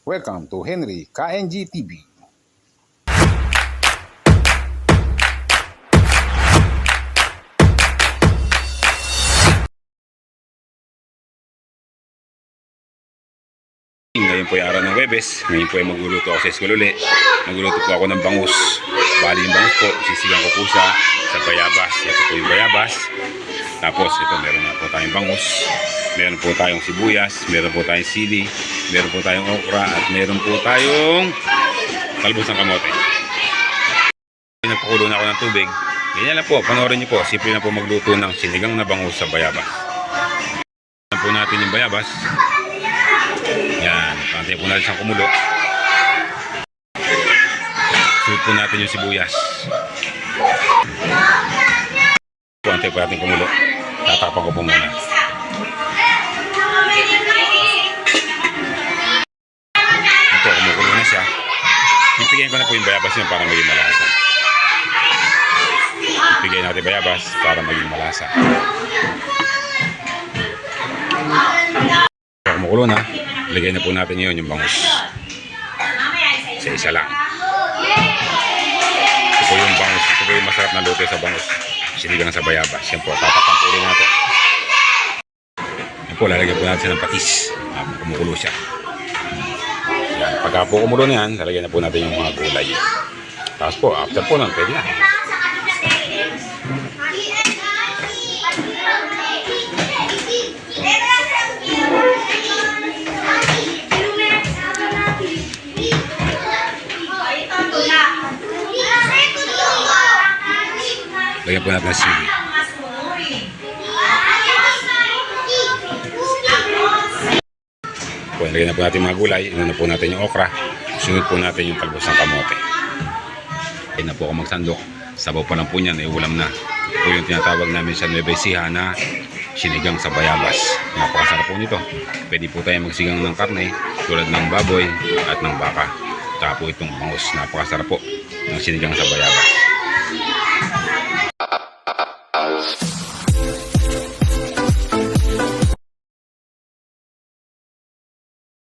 Welcome to Henry KNG TV. Ngayon po yung araw ng Webes. Ngayon po ay magluluto ako sa school uli. Magluluto po ako ng bangus. Bali yung bangus po, sisigang ko po siya sa bayabas. Ito po yung bayabas. Tapos ito, meron na po tayong bangus. Meron po tayong sibuyas. Meron po tayong sili. Meron po tayong okra. At meron po tayong talbos ng kamote. Nagpakulo na ako ng tubig. Ganyan lang po, panoorin niyo po. Simple na po magluto ng sinigang na bangus sa bayabas. Tignan po natin yung bayabas. Yan, pantay po natin siyang kumulo. Sunod po natin yung sibuyas. Pantay po natin kumulo. Tatakpan ko po muna. Ito, kumukulo na siya. Ipigayin ko na po yung bayabas niya para maging malasa. Ipigayin natin bayabas para maging malasa. Ito, kumukulo na. Lagay na po natin yun yung bangus. Sa isa lang. Ito po yung bangus. Ito po yung masarap na luto sa bangus. Sinigang sa bayabas. Yan po, tatakpan po ulit natin. Yan po, lalagyan po natin ng patis. Ah, kumukulo siya. Yan. Pagka po kumulo na yan, lalagyan na po natin yung mga gulay. Tapos po, after po nun, pwede na. Lagyan po natin ng sili. Po, na po natin mga gulay. Inuna po natin yung okra. Sunod po natin yung talbos ng kamote. Ayun na po ako magsandok. Sabaw pa lang po niyan, ay ulam na. Ito yung tinatawag namin sa Nueva Ecija na sinigang sa bayabas. Napakasarap po nito. Pwede po tayo magsigang ng karne tulad ng baboy at ng baka. Saka po itong bangus. Napakasarap po ng sinigang sa bayabas.